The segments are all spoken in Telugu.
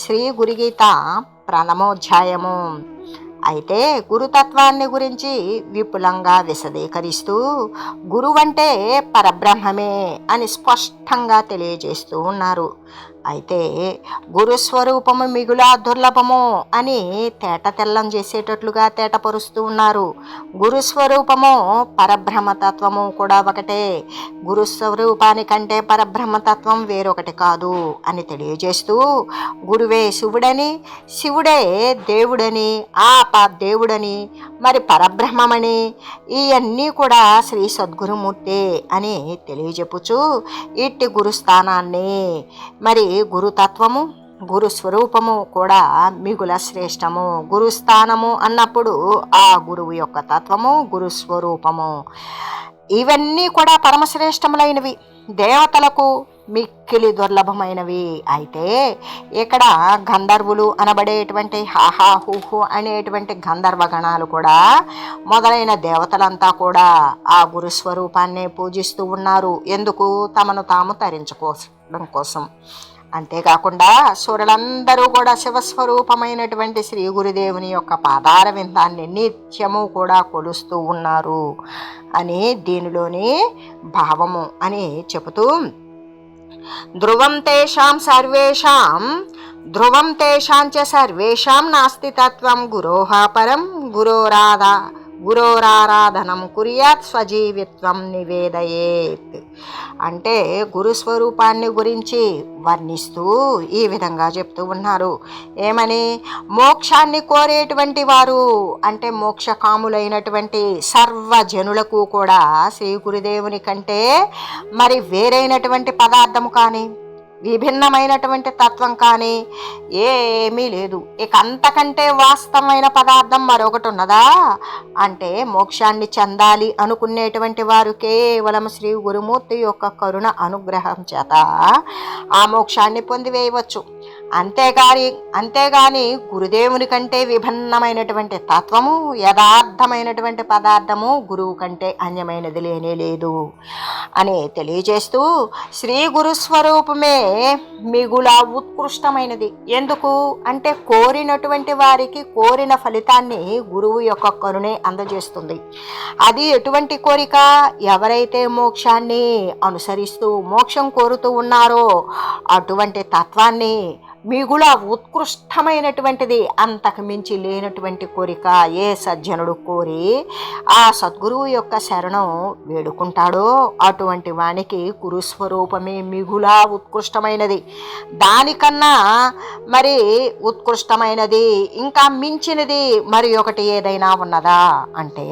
శ్రీ గురుగీత ప్రణమోధ్యాయము. అయితే గురుతత్వాన్ని గురించి విపులంగా విశదీకరిస్తూ గురువంటే పరబ్రహ్మమే అని స్పష్టంగా తెలియజేస్తూ ఉన్నారు. అయితే గురుస్వరూపము మిగులా దుర్లభము అని తేట తెల్లం చేసేటట్లుగా తేటపరుస్తూ ఉన్నారు. గురుస్వరూపము పరబ్రహ్మతత్వము కూడా ఒకటే. గురుస్వరూపానికంటే పరబ్రహ్మతత్వం వేరొకటి కాదు అని తెలియజేస్తూ గురువే శివుడని శివుడే దేవుడని ఆ దేవుడని మరి పరబ్రహ్మమని ఇవన్నీ కూడా శ్రీ సద్గురుమూర్తి అని తెలియజెప్పుచు ఇట్టి గురుస్థానాన్ని మరి గురుతత్వము గురు స్వరూపము కూడా మిగుల శ్రేష్టము గురుస్థానము అన్నప్పుడు ఆ గురువు యొక్క తత్వము గురు స్వరూపము. ఇవన్నీ కూడా పరమశ్రేష్టములైనవి. దేవతలకు మిక్కిలి దుర్లభమైనవి. అయితే ఇక్కడ గంధర్వులు అనబడేటువంటి హాహా హూహు అనేటువంటి గంధర్వ గణాలు కూడా మొదలైన దేవతలంతా కూడా ఆ గురుస్వరూపాన్ని పూజిస్తూ ఉన్నారు. ఎందుకు? తమను తాము తరించుకోవడం కోసం. అంతేకాకుండా సూర్యులందరూ కూడా శివస్వరూపమైనటువంటి శ్రీ గురుదేవుని యొక్క పాదార విందాన్ని నిత్యము కూడా కొలుస్తూ ఉన్నారు అని దీనిలోని భావము అని చెబుతూ ధ్రువం తేషాం సర్వేషాం ధ్రువం తేషాం చ సర్వేషాం నాస్తి తత్వం గురోహ పరం గురోరాధా గురోరారాధనం కుర్యాత్ స్వజీవిత్వం నివేదయేత్. అంటే గురుస్వరూపాన్ని గురించి వర్ణిస్తూ ఈ విధంగా చెప్తూ ఉన్నారు. ఏమని? మోక్షాన్ని కోరేటువంటి వారు అంటే మోక్షకాములైనటువంటి సర్వజనులకు కూడా శ్రీ గురుదేవుని కంటే మరి వేరైనటువంటి పదార్థము కానీ విభిన్నమైనటువంటి తత్వం కానీ ఏమీ లేదు. ఇక అంతకంటే వాస్తవమైన పదార్థం మరొకటి ఉన్నదా? అంటే మోక్షాన్ని చెందాలి అనుకునేటువంటి వారు కేవలం శ్రీ గురుమూర్తి యొక్క కరుణ అనుగ్రహం చేత ఆ మోక్షాన్ని పొందివేయవచ్చు. అంతేగాని అంతేగాని గురుదేవుని కంటే విభిన్నమైనటువంటి తత్వము యథార్థమైనటువంటి పదార్థము గురువు కంటే అన్యమైనది లేనే లేదు అని తెలియజేస్తూ శ్రీ గురుస్వరూపమే మిగుల ఉత్కృష్టమైనది. ఎందుకు? అంటే కోరినటువంటి వారికి కోరిన ఫలితాన్ని గురువు యొక్క కరుణే అందజేస్తుంది. అది ఎటువంటి కోరిక? ఎవరైతే మోక్షాన్ని అనుసరిస్తూ మోక్షం కోరుతూ ఉన్నారో అటువంటి తత్వాన్ని మిగుల ఉత్కృష్టమైనటువంటిది అంతకు మించి లేనటువంటి కోరిక ఏ సజ్జనుడు కోరి ఆ సద్గురువు యొక్క శరణం వేడుకుంటాడో అటువంటి వానికి గురుస్వరూపమే మిగుల ఉత్కృష్టమైనది. దానికన్నా మరి ఉత్కృష్టమైనది ఇంకా మించినది మరి ఒకటి ఏదైనా ఉన్నదా అంటే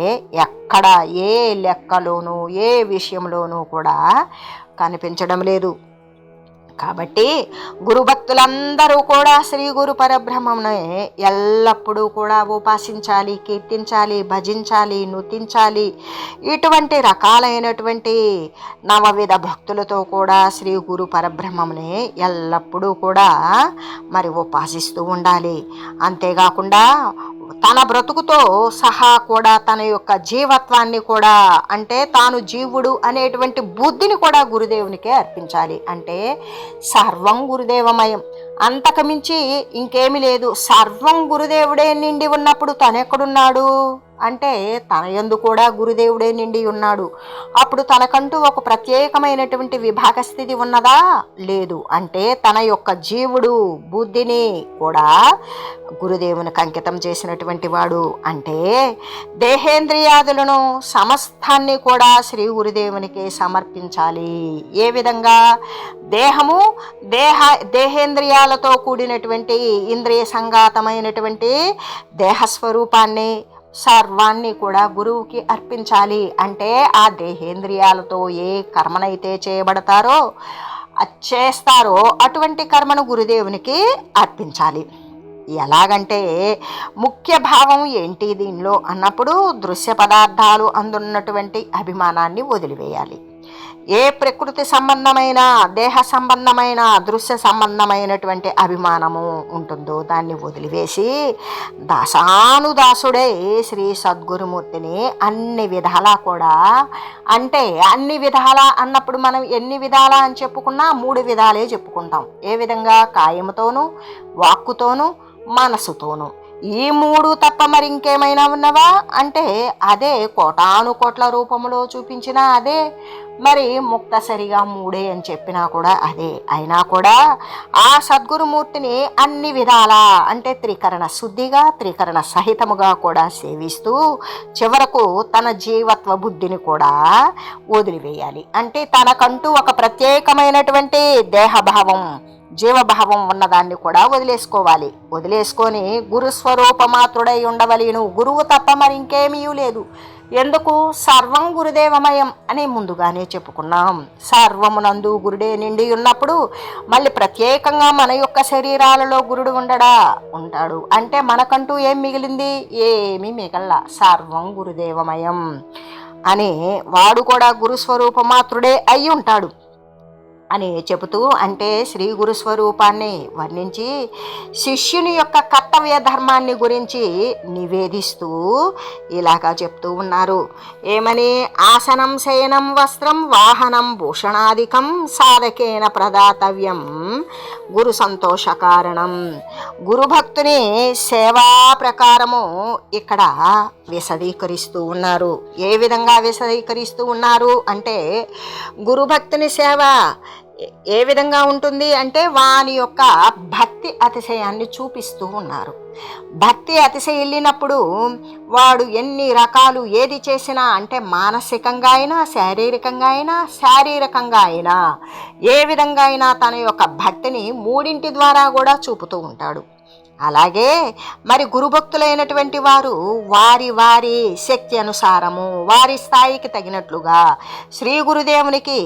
ఎక్కడ ఏ లెక్కలోనూ ఏ విషయంలోనూ కూడా కనిపించడం లేదు. కాబట్టి గురుభక్తులందరూ కూడా శ్రీ గురు పరబ్రహ్మనే ఎల్లప్పుడూ కూడా ఉపాసించాలి కీర్తించాలి భజించాలి నుతించాలి. ఇటువంటి రకాలైనటువంటి నవవిధ భక్తులతో కూడా శ్రీ గురు పరబ్రహ్మనే ఎల్లప్పుడూ కూడా మరి ఉపాసిస్తూ ఉండాలి. అంతేకాకుండా తన బ్రతుకుతో సహా కూడా తన యొక్క జీవత్వాన్ని కూడా అంటే తాను జీవుడు అనేటువంటి బుద్ధిని కూడా గురుదేవునికే అర్పించాలి. అంటే సర్వం గురుదేవమయం. అంతకుమించి ఇంకేమీ లేదు. సర్వం గురుదేవుడే నిండి ఉన్నప్పుడు తనెక్కడున్నాడు? అంటే తన యందు కూడా గురుదేవుడే నిండి ఉన్నాడు. అప్పుడు తనకంటూ ఒక ప్రత్యేకమైనటువంటి విభాగ స్థితి ఉన్నదా? లేదు. అంటే తన యొక్క జీవుడు బుద్ధిని కూడా గురుదేవునికి అంకితం చేసినటువంటి వాడు. అంటే దేహేంద్రియాదులను సమస్తాన్ని కూడా శ్రీ గురుదేవునికి సమర్పించాలి. ఏ విధంగా? దేహము దేహ దేహేంద్రియాలతో కూడినటువంటి ఇంద్రియ సంఘాతమైనటువంటి దేహస్వరూపాన్ని సర్వాన్ని కూడా గురువుకి అర్పించాలి అంటే ఆ దేహేంద్రియాలతో ఏ కర్మనైతే చేయబడతారో అది చేస్తారో అటువంటి కర్మను గురుదేవునికి అర్పించాలి. ఎలాగంటే ముఖ్య భావం ఏంటి దీనిలో అన్నప్పుడు దృశ్య పదార్థాలు అందున్నటువంటి అభిమానాన్ని వదిలివేయాలి. ఏ ప్రకృతి సంబంధమైన దేహ సంబంధమైన దృశ్య సంబంధమైనటువంటి అభిమానము ఉంటుందో దాన్ని వదిలివేసి దాసానుదాసుడే శ్రీ సద్గురుమూర్తిని అన్ని విధాలా కూడా అంటే అన్ని విధాలా అన్నప్పుడు మనం ఎన్ని విధాలా అని చెప్పుకున్నా మూడు విధాలే చెప్పుకుంటాం. ఏ విధంగా? కాయముతోనూ వాక్కుతోనూ మనసుతోనూ. ఈ మూడు తప్ప మరి ఇంకేమైనా ఉన్నవా? అంటే అదే కోటాను కోట్ల రూపంలో చూపించిన అదే మరి ముక్తసరిగా మూడే అని చెప్పినా కూడా అదే. అయినా కూడా ఆ సద్గురుమూర్తిని అన్ని విధాలా అంటే త్రికరణ శుద్ధిగా త్రికరణ సహితముగా కూడా సేవిస్తూ చివరకు తన జీవత్వ బుద్ధిని కూడా వదిలివేయాలి. అంటే తనకంటూ ఒక ప్రత్యేకమైనటువంటి దేహభావం జీవభావం ఉన్నదాన్ని కూడా వదిలేసుకోవాలి. వదిలేసుకొని గురుస్వరూపమాత్రుడై ఉండవలేను. గురువు తప్ప మరి ఇంకేమీ లేదు. ఎందుకు? సర్వం గురుదేవమయం అని ముందుగానే చెప్పుకున్నాం. సర్వమునందు గురుడే నిండి ఉన్నప్పుడు మళ్ళీ ప్రత్యేకంగా మన యొక్క శరీరాలలో గురుడు ఉండడా? ఉంటాడు. అంటే మనకంటూ ఏం మిగిలింది? ఏమీ మిగల సర్వం గురుదేవమయం. అని వాడు కూడా గురుస్వరూపమాత్రుడే అయి ఉంటాడు అని చెబుతూ అంటే శ్రీ గురుస్వరూపాన్ని వర్ణించి శిష్యుని యొక్క కర్తవ్య ధర్మాన్ని గురించి నివేదిస్తూ ఇలాగా చెప్తూ ఉన్నారు. ఏమని? ఆసనం శయనం వస్త్రం వాహనం భూషణాధికం సాధకేన ప్రదాతవ్యం గురు సంతోష కారణం. గురుభక్తుని సేవా ప్రకారము ఇక్కడ విశదీకరిస్తూ ఉన్నారు. ఏ విధంగా విశదీకరిస్తూ ఉన్నారు? అంటే గురుభక్తుని సేవ ఏ- విధంగా ఉంటుంది అంటే వాని యొక్క భక్తి అతిశయాన్ని చూపిస్తూ ఉన్నారు. భక్తి అతిశయిల్లినప్పుడు వాడు ఎన్ని రకాలు ఏది చేసినా అంటే మానసికంగా అయినా శారీరకంగా అయినా శారీరకంగా అయినా ఏ విధంగా అయినా తన యొక్క భక్తిని మూడింటి ద్వారా కూడా చూపుతూ ఉంటాడు. అలాగే మరి గురుభక్తులైనటువంటి వారు వారి వారి శక్తి అనుసారము వారి స్థాయికి తగినట్లుగా శ్రీ గురుదేవునికి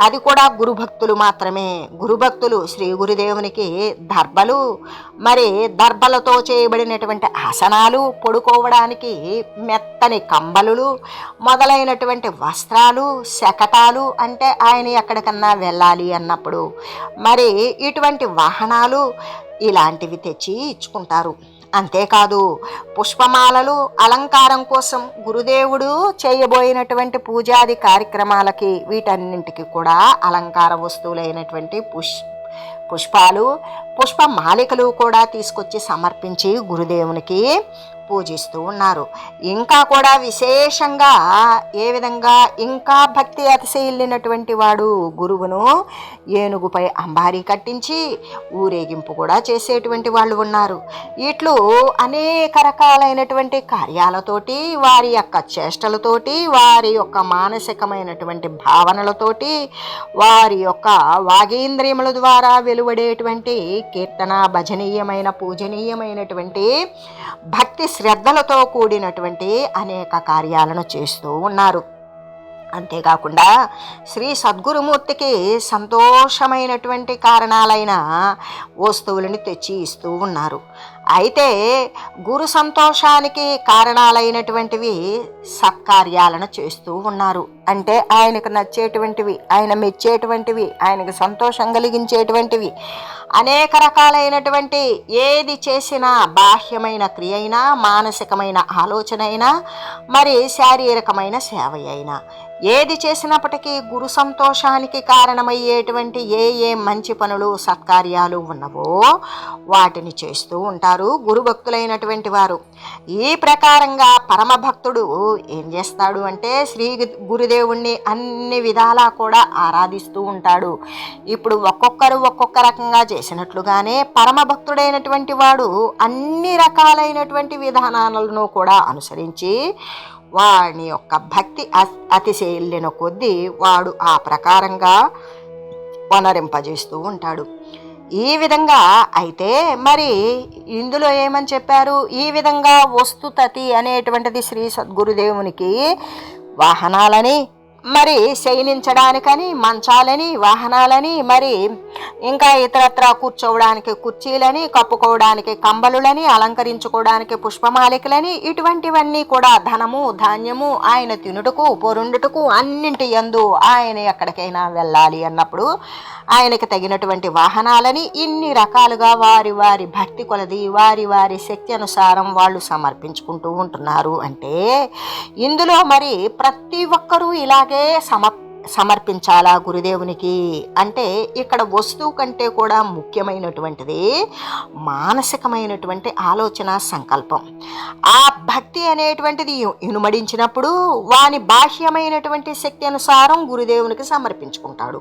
అది కూడా గురుభక్తులు మాత్రమే. గురుభక్తులు శ్రీ గురుదేవునికి దర్భలు మరి దర్భలతో చేయబడినటువంటి ఆసనాలు పడుకోవడానికి మెత్తని కంబలులు మొదలైనటువంటి వస్త్రాలు శకటాలు అంటే ఆయన ఎక్కడికన్నా వెళ్ళాలి అన్నప్పుడు మరి ఇటువంటి వాహనాలు ఇలాంటివి తెచ్చి ఇచ్చుకుంటారు. అంతేకాదు పుష్పమాలలు అలంకారం కోసం గురుదేవుడు చేయబోయినటువంటి పూజాది కార్యక్రమాలకి వీటన్నింటికి కూడా అలంకార వస్తువులైనటువంటి పుష్ పుష్పాలు పుష్పమాలికలు కూడా తీసుకొచ్చి సమర్పించి గురుదేవునికి పూజిస్తూ ఉన్నారు. ఇంకా కూడా విశేషంగా ఏ విధంగా ఇంకా భక్తి అతిశయిల్లినటువంటి వాడు గురువును ఏనుగుపై అంబారీ కట్టించి ఊరేగింపు కూడా చేసేటువంటి వాళ్ళు ఉన్నారు. ఇట్లు అనేక రకాలైనటువంటి కార్యాలతోటి వారి యొక్క చేష్టలతోటి వారి యొక్క మానసికమైనటువంటి భావనలతోటి వారి యొక్క వాగేంద్రియముల ద్వారా వెలువడేటువంటి కీర్తన భజనీయమైన పూజనీయమైనటువంటి భక్తి శ్రద్ధలతో కూడినటువంటి అనేక కార్యాలను చేస్తూ ఉన్నారు. అంతేకాకుండా శ్రీ సద్గురుమూర్తికి సంతోషమైనటువంటి కారణాలైన వస్తువులను తెచ్చి ఇస్తూ ఉన్నారు. అయితే గురు సంతోషానికి కారణాలైనటువంటివి సత్కార్యాలను చేస్తూ ఉన్నారు. అంటే ఆయనకు నచ్చేటువంటివి ఆయన మెచ్చేటువంటివి ఆయనకు సంతోషం కలిగించేటువంటివి అనేక రకాలైనటువంటి ఏది చేసినా బాహ్యమైన క్రియ అయినా మానసికమైన ఆలోచన అయినా మరి శారీరకమైన సేవ అయినా. ఏది చేసినప్పటికీ గురు సంతోషానికి కారణమయ్యేటువంటి ఏ ఏ మంచి పనులు సత్కార్యాలు ఉన్నవో వాటిని చేస్తూ ఉంటారు గురు భక్తులైనటువంటి వారు. ఈ ప్రకారంగా పరమభక్తుడు ఏం చేస్తాడు అంటే శ్రీ గురుదేవుణ్ణి అన్ని విధాలా కూడా ఆరాధిస్తూ ఉంటాడు. ఇప్పుడు ఒక్కొక్కరు ఒక్కొక్క రకంగా చేసినట్లుగానే పరమభక్తుడైనటువంటి వాడు అన్ని రకాలైనటువంటి విధానాలను కూడా అనుసరించి వాని యొక్క భక్తి అ- అతిశయిల్లిన కొద్దీ వాడు ఆ ప్రకారంగా వనరింపజేస్తూ ఉంటాడు. ఈ విధంగా అయితే మరి ఇందులో ఏమని చెప్పారు? ఈ విధంగా వస్తుతతి అనేటువంటిది శ్రీ సద్గురుదేవునికి వాహనాలని మరి శయనించడానికని మంచాలని వాహనాలని మరి ఇంకా ఇతరత్ర కూర్చోవడానికి కుర్చీలని కప్పుకోవడానికి కంబలులని అలంకరించుకోవడానికి పుష్పమాలికలని ఇటువంటివన్నీ కూడా ధనము ధాన్యము ఆయన తినుటకు పొరుండుటకు అన్నింటి ఎందు ఆయన ఎక్కడికైనా వెళ్ళాలి అన్నప్పుడు ఆయనకి తగినటువంటి వాహనాలని ఇన్ని రకాలుగా వారి వారి భక్తి కొలది వారి వారి శక్తి అనుసారం వాళ్ళు సమర్పించుకుంటూ ఉంటున్నారు. అంటే ఇందులో మరి ప్రతి ఒక్కరూ ఇలాగే సమ సమర్పించాలా గురుదేవునికి? అంటే ఇక్కడ వస్తువు కంటే కూడా ముఖ్యమైనటువంటిది మానసికమైనటువంటి ఆలోచన సంకల్పం. ఆ భక్తి అనేటువంటిది ఇనుమడించినప్పుడు వాని బాహ్యమైనటువంటి శక్తి అనుసారం గురుదేవునికి సమర్పించుకుంటాడు.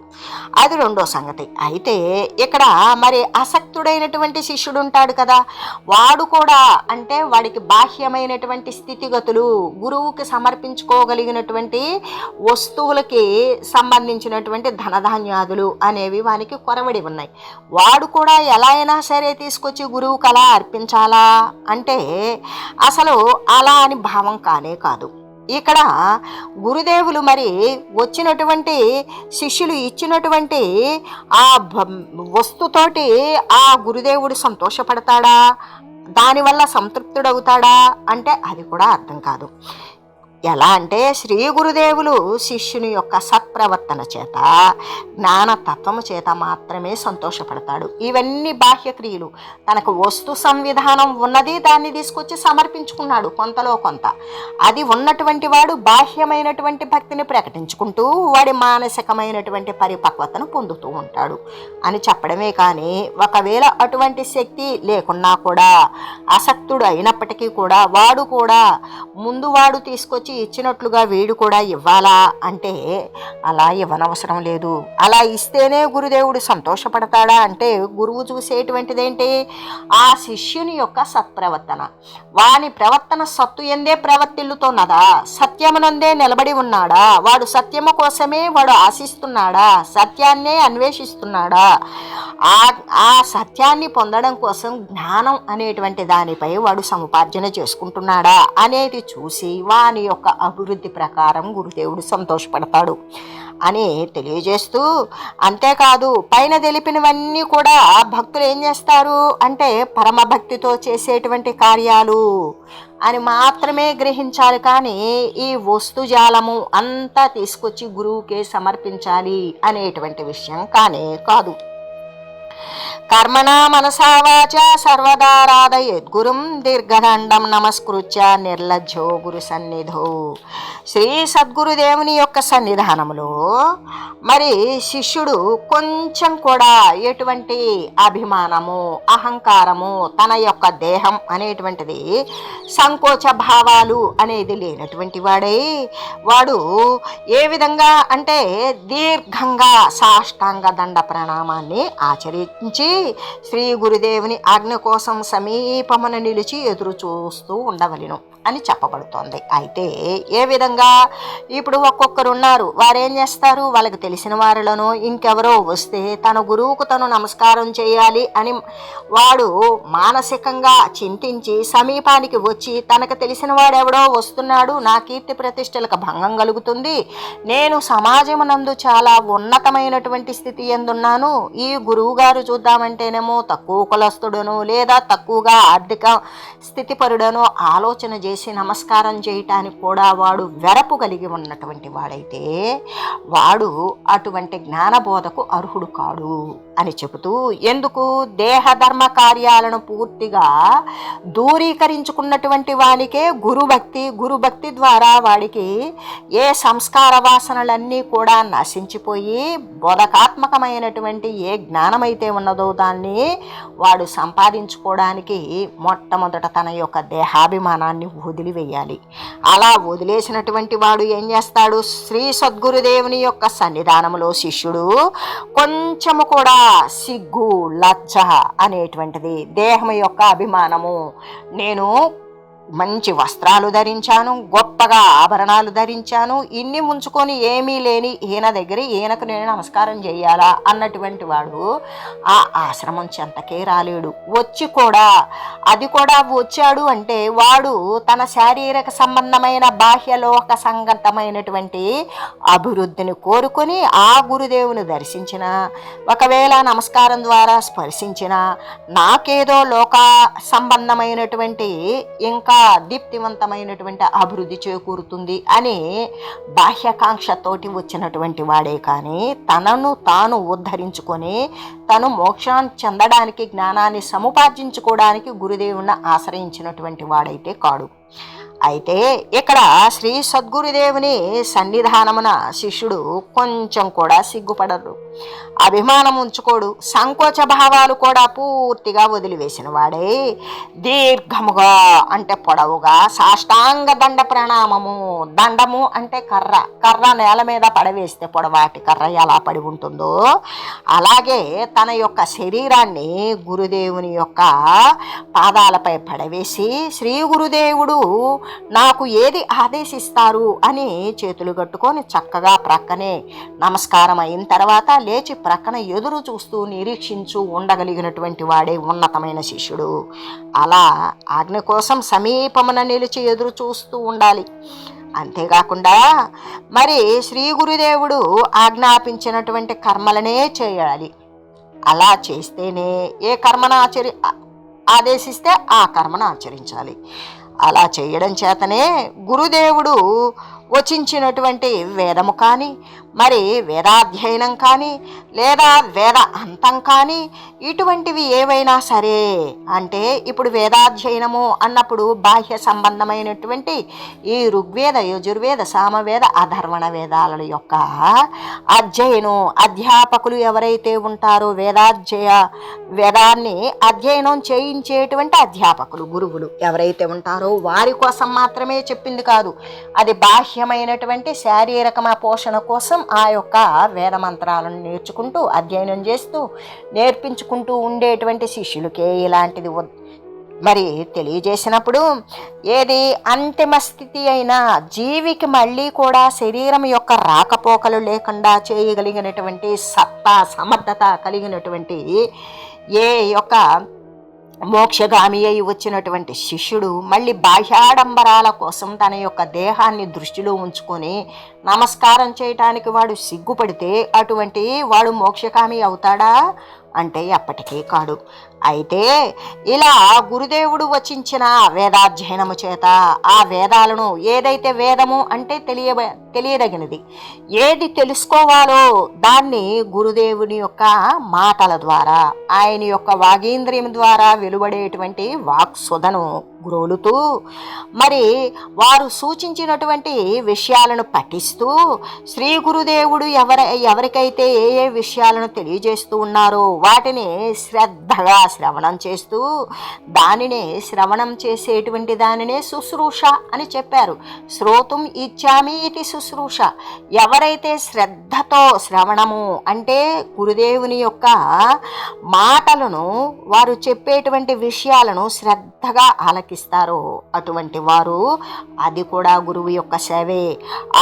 అది రెండో సంగతి. అయితే ఇక్కడ మరి ఆసక్తుడైనటువంటి శిష్యుడు ఉంటాడు కదా వాడు కూడా అంటే వాడికి బాహ్యమైనటువంటి స్థితిగతులు గురువుకి సమర్పించుకోగలిగినటువంటి వస్తువులకి సంబంధించినటువంటి ధనధాన్యాదులు అనేవి వానికి కొరవడి ఉన్నాయి. వాడు కూడా ఎలా అయినా సరే తీసుకొచ్చి గురువుకి అలా అర్పించాలా? అంటే అసలు అలా అని భావం కానే కాదు. ఇక్కడ గురుదేవులు మరి వచ్చినటువంటి శిష్యులు ఇచ్చినటువంటి ఆ భ- వస్తుతోటి ఆ గురుదేవుడు సంతోషపడతాడా? దానివల్ల సంతృప్తుడవుతాడా? అంటే అది కూడా అర్థం కాదు. ఎలా అంటే శ్రీ గురుదేవులు శిష్యుని యొక్క సత్ప్రవర్తన చేత జ్ఞానతత్వము చేత మాత్రమే సంతోషపడతాడు. ఇవన్నీ బాహ్య క్రియలు తనకు వస్తు సంవిధానం ఉన్నది దాన్ని తీసుకొచ్చి సమర్పించుకున్నాడు కొంతలో కొంత. అది ఉన్నటువంటి వాడు బాహ్యమైనటువంటి భక్తిని ప్రకటించుకుంటూ వాడి మానసికమైనటువంటి పరిపక్వతను పొందుతూ ఉంటాడు. అని చెప్పడమే కానీ ఒకవేళ అటువంటి శక్తి లేకున్నా కూడా అసక్తుడు అయినప్పటికీ కూడా వాడు కూడా ముందు వాడు తీసుకొచ్చి ఇచ్చినట్లుగా వీడు కూడా ఇవ్వాలా అంటే అలా ఇవ్వనవసరం లేదు. అలా ఇస్తేనే గురుదేవుడు సంతోషపడతాడా అంటే గురువు చూసేటువంటిదేంటి? ఆ శిష్యుని యొక్క సత్ప్రవర్తన. వాని ప్రవర్తన సత్తు ఎందే ప్రవర్తిల్లుతున్నదా? సత్యమునందే నిలబడి ఉన్నాడా? వాడు సత్యము కోసమే వాడు ఆశిస్తున్నాడా? సత్యాన్నే అన్వేషిస్తున్నాడా? ఆ ఆ సత్యాన్ని పొందడం కోసం జ్ఞానం అనేటువంటి దానిపై వాడు సముపార్జన చేసుకుంటున్నాడా? అనేది చూసి వాని యొక్క అభివృద్ధి ప్రకారం గురుదేవుడు సంతోషపడతాడు అని తెలియజేస్తూ అంతేకాదు పైన తెలిపినవన్నీ కూడా భక్తులు ఏం చేస్తారు అంటే పరమభక్తితో చేసేటువంటి కార్యాలు అని మాత్రమే గ్రహించాలి. కానీ ఈ వస్తుజాలము అంతా తీసుకొచ్చి గురువుకే సమర్పించాలి అనేటువంటి విషయం కానే కాదు. కర్మణా మనసా వాచ దీర్ఘదండం నమస్కృత్య నిర్లజ్జో గురు సన్నిధో. శ్రీ సద్గురుదేవుని యొక్క సన్నిధానములో మరి శిష్యుడు కొంచెం కూడా ఎటువంటి అభిమానము అహంకారము తన యొక్క దేహం అనేటువంటిది సంకోచ భావాలు అనేది లేనటువంటి వాడై. వాడు ఏ విధంగా అంటే దీర్ఘంగా సాష్టాంగ దండ ప్రణామాన్ని ఆచరించి శ్రీ గురుదేవుని ఆజ్ఞ కోసం సమీపమున నిలిచి ఎదురు చూస్తూ ఉండవలెను అని చెప్పబడుతోంది. అయితే ఏ విధంగా? ఇప్పుడు ఒక్కొక్కరు ఉన్నారు వారేం చేస్తారు? వాళ్ళకి తెలిసిన వారిలోనో ఇంకెవరో వస్తే తన గురువుకు తను నమస్కారం చేయాలి అని వాడు మానసికంగా చింతించి సమీపానికి వచ్చి తనకు తెలిసిన వాడెవడో వస్తున్నాడు. నా కీర్తి ప్రతిష్టలకు భంగం కలుగుతుంది. నేను సమాజమునందు చాలా ఉన్నతమైనటువంటి స్థితి ఎందున్నాను? ఈ గురువుగా గారు చూద్దామంటేనేమో తక్కువ కులస్తుడను లేదా తక్కువగా ఆర్థిక స్థితిపరుడనో ఆలోచన చేసి నమస్కారం చేయటానికి కూడా వాడు వెరపు కలిగి ఉన్నటువంటి వాడైతే వాడు అటువంటి జ్ఞానబోధకు అర్హుడు కాడు అని చెబుతూ ఎందుకు దేహధర్మ కార్యాలను పూర్తిగా దూరీకరించుకున్నటువంటి వానికే గురుభక్తి గురుభక్తి ద్వారా వాడికి ఏ సంస్కార వాసనలన్నీ కూడా నశించిపోయి బోధకాత్మకమైనటువంటి ఏ జ్ఞానమైతే ఉన్నదో దాన్ని వాడు సంపాదించుకోవడానికి మొట్టమొదట తన యొక్క దేహాభిమానాన్ని వదిలివేయాలి. అలా వదిలేసినటువంటి వాడు ఏం చేస్తాడు? శ్రీ సద్గురుదేవుని యొక్క సన్నిధానంలో శిష్యుడు కొంచెము కూడా సిగ్గు లజ్జ అనేటువంటిది దేహం యొక్క అభిమానము నేను మంచి వస్త్రాలు ధరించాను గొప్పగా ఆభరణాలు ధరించాను ఇన్ని ఉంచుకొని ఏమీ లేని ఈయన దగ్గర ఈయనకు నేను నమస్కారం చేయాలా అన్నటువంటి వాడు ఆ ఆశ్రమం చెంతకే రాలేడు. వచ్చి కూడా అది కూడా వచ్చాడు అంటే వాడు తన శారీరక సంబంధమైన బాహ్యలోక సంగతమైనటువంటి అభివృద్ధిని కోరుకొని ఆ గురుదేవుని దర్శించిన ఒకవేళ నమస్కారం ద్వారా స్పర్శించిన నాకేదో లోక సంబంధమైనటువంటి ఇంకా దీప్తివంతమైనటువంటి అభివృద్ధి చేకూరుతుంది అని బాహ్యకాంక్షతోటి వచ్చినటువంటి వాడే కానీ తనను తాను ఉద్ధరించుకొని తను మోక్షాన్ని చెందడానికి జ్ఞానాన్ని సముపార్జించుకోవడానికి గురుదేవుని ఆశ్రయించినటువంటి వాడైతే కాడు. అయితే ఇక్కడ శ్రీ సద్గురుదేవుని సన్నిధానమున శిష్యుడు కొంచెం కూడా సిగ్గుపడరు. అభిమానం ఉంచుకోడు. సంకోచ భావాలు కూడా పూర్తిగా వదిలివేసిన వాడే. దీర్ఘముగా అంటే పొడవుగా సాష్టాంగ దండ ప్రణామము దండము అంటే కర్ర. కర్ర నేల మీద పడవేస్తే పొడవాటి కర్ర ఎలా పడి ఉంటుందో అలాగే తన యొక్క శరీరాన్ని గురుదేవుని యొక్క పాదాలపై పడవేసి శ్రీ గురుదేవుడు నాకు ఏది ఆదేశిస్తారు అని చేతులు కట్టుకొని చక్కగా ప్రక్కనే నమస్కారం అయిన తర్వాత లేచి ప్రక్కన ఎదురు చూస్తూ నిరీక్షించు ఉండగలిగినటువంటి వాడే ఉన్నతమైన శిష్యుడు. అలా ఆజ్ఞ కోసం సమీపమున నిలిచి ఎదురు చూస్తూ ఉండాలి. అంతేకాకుండా మరి శ్రీ గురుదేవుడు ఆజ్ఞాపించినటువంటి కర్మలనే చేయాలి. అలా చేస్తేనే ఏ కర్మను ఆచరి ఆదేశిస్తే ఆ కర్మను ఆచరించాలి. అలా చేయడం చేతనే గురుదేవుడు వచించినటువంటి వేదము కానీ మరి వేదాధ్యయనం కానీ లేదా వేద అంతం కానీ ఇటువంటివి ఏవైనా సరే అంటే ఇప్పుడు వేదాధ్యయనము అన్నప్పుడు బాహ్య సంబంధమైనటువంటి ఈ ఋగ్వేద యజుర్వేద సామవేద అధర్వణ వేదాల యొక్క అధ్యయనం అధ్యాపకులు ఎవరైతే ఉంటారో వేదాధ్యయ వేదాన్ని అధ్యయనం చేయించేటువంటి అధ్యాపకులు గురువులు ఎవరైతే ఉంటారో వారి కోసం మాత్రమే చెప్పింది కాదు. అది బాహ్య బాహ్యమైనటువంటి శారీరకమ పోషణ కోసం ఆ యొక్క వేద మంత్రాలను నేర్చుకుంటూ అధ్యయనం చేస్తూ నేర్పించుకుంటూ ఉండేటువంటి శిష్యులకే ఇలాంటిది మరి తెలియజేసినప్పుడు ఏది అంతిమ స్థితి అయినా జీవికి మళ్ళీ కూడా శరీరం యొక్క రాకపోకలు లేకుండా చేయగలిగినటువంటి సత్తా సమర్థత కలిగినటువంటి ఏ యొక్క మోక్షగామి అయి వచ్చినటువంటి శిష్యుడు మళ్ళీ బాహ్యాడంబరాల కోసం తన యొక్క దేహాన్ని దృష్టిలో ఉంచుకొని నమస్కారం చేయటానికి వాడు సిగ్గుపడితే అటువంటి వాడు మోక్షకామి అవుతాడా? అంటే ఎప్పటికీ కాడు అయితే ఇలా గురుదేవుడు వచించిన వేదాధ్యయనము చేత ఆ వేదాలను ఏదైతే వేదము అంటే తెలియ తెలియదగినది ఏది తెలుసుకోవాలో దాన్ని గురుదేవుని యొక్క మాటల ద్వారా ఆయన యొక్క వాగేంద్రియం ద్వారా వెలువడేటువంటి వాక్సుధను గ్రోలుతూ మరి వారు సూచించినటువంటి విషయాలను పఠిస్తూ శ్రీ గురుదేవుడు ఎవర ఎవరికైతే ఏ ఏ విషయాలను తెలియజేస్తూ ఉన్నారో వాటిని శ్రద్ధగా శ్రవణం చేస్తూ దానినే శ్రవణం చేసేటువంటి దానినే శుశ్రూష అని చెప్పారు. శ్రోతం ఇచ్చామి ఇది శుశ్రూష. ఎవరైతే శ్రద్ధతో శ్రవణము అంటే గురుదేవుని యొక్క మాటలను వారు చెప్పేటువంటి విషయాలను శ్రద్ధగా ఆలకిస్తారో అటువంటి వారు అది కూడా గురువు యొక్క సేవే.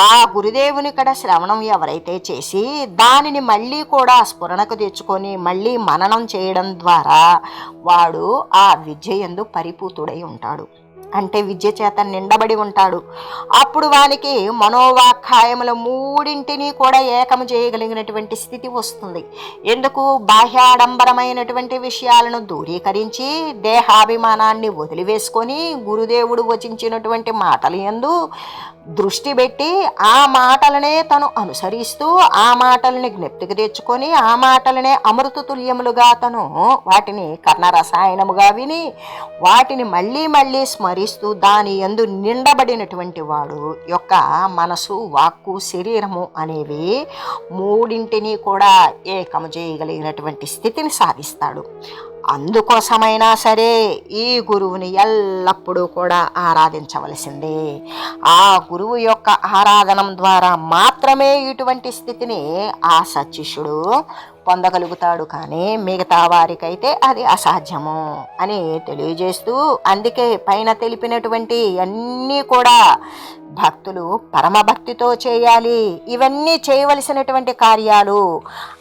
ఆ గురుదేవుని కడ శ్రవణం ఎవరైతే చేసి దానిని మళ్ళీ కూడా స్ఫురణకు తెచ్చుకొని మళ్ళీ మననం చేయడం ద్వారా వాడు ఆ విద్య యందు పరిపూతుడై ఉంటాడు. అంటే విద్య చేత నిండబడి ఉంటాడు. అప్పుడు వానికి మనోవాఖ్యాయముల మూడింటిని కూడా ఏకము చేయగలిగినటువంటి స్థితి వస్తుంది. ఎందుకు? బాహ్యాడంబరమైనటువంటి విషయాలను దూరీకరించి దేహాభిమానాన్ని వదిలివేసుకొని గురుదేవుడు వచించినటువంటి మాటలు ఎందు దృష్టి పెట్టి ఆ మాటలనే తను అనుసరిస్తూ ఆ మాటలని జ్ఞప్తికి తెచ్చుకొని ఆ మాటలనే అమృత తుల్యములుగా తను వాటిని కర్ణరసాయనముగా విని వాటిని మళ్ళీ మళ్ళీ స్మరిస్తూ దాని ఎందు నిండబడినటువంటి వాడు యొక్క మనసు వాక్కు శరీరము అనేవి మూడింటిని కూడా ఏకము చేయగలిగినటువంటి స్థితిని సాధిస్తాడు. అందుకోసమైనా సరే ఈ గురువుని ఎల్లప్పుడూ కూడా ఆరాధించవలసిందే. ఆ గురువు యొక్క ఆరాధనం ద్వారా మాత్రమే ఇటువంటి స్థితిని ఆ సత్శిష్యుడు పొందగలుగుతాడు కానీ మిగతా వారికైతే అది అసాధ్యము అని తెలియజేస్తూ అందుకే పైన తెలిపినటువంటి అన్నీ కూడా భక్తులు పరమభక్తితో చేయాలి. ఇవన్నీ చేయవలసినటువంటి కార్యాలు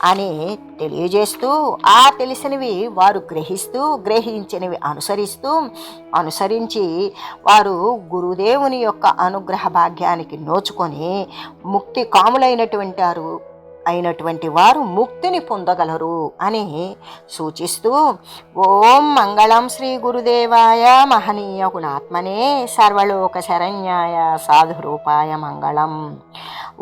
అని తెలియజేస్తూ ఆ తెలిసినవి వారు గ్రహిస్తూ గ్రహించినవి అనుసరిస్తూ అనుసరించి వారు గురుదేవుని యొక్క అనుగ్రహ భాగ్యానికి నోచుకొని ముక్తి కాములైనటువంటి వారు అయినటువంటి వారు ముక్తిని పొందగలరు అని సూచిస్తూ ఓం మంగళం శ్రీ గురుదేవాయ మహనీయ గుణాత్మనే సర్వలోక శరణ్యాయ సాధురూపాయ మంగళం.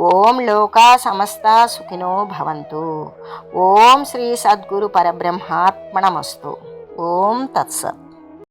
ఓం లోకా సమస్త సుఖినో భవంతు. ఓం శ్రీ సద్గురు పరబ్రహ్మాత్మణమస్తు ఓం తత్సత్.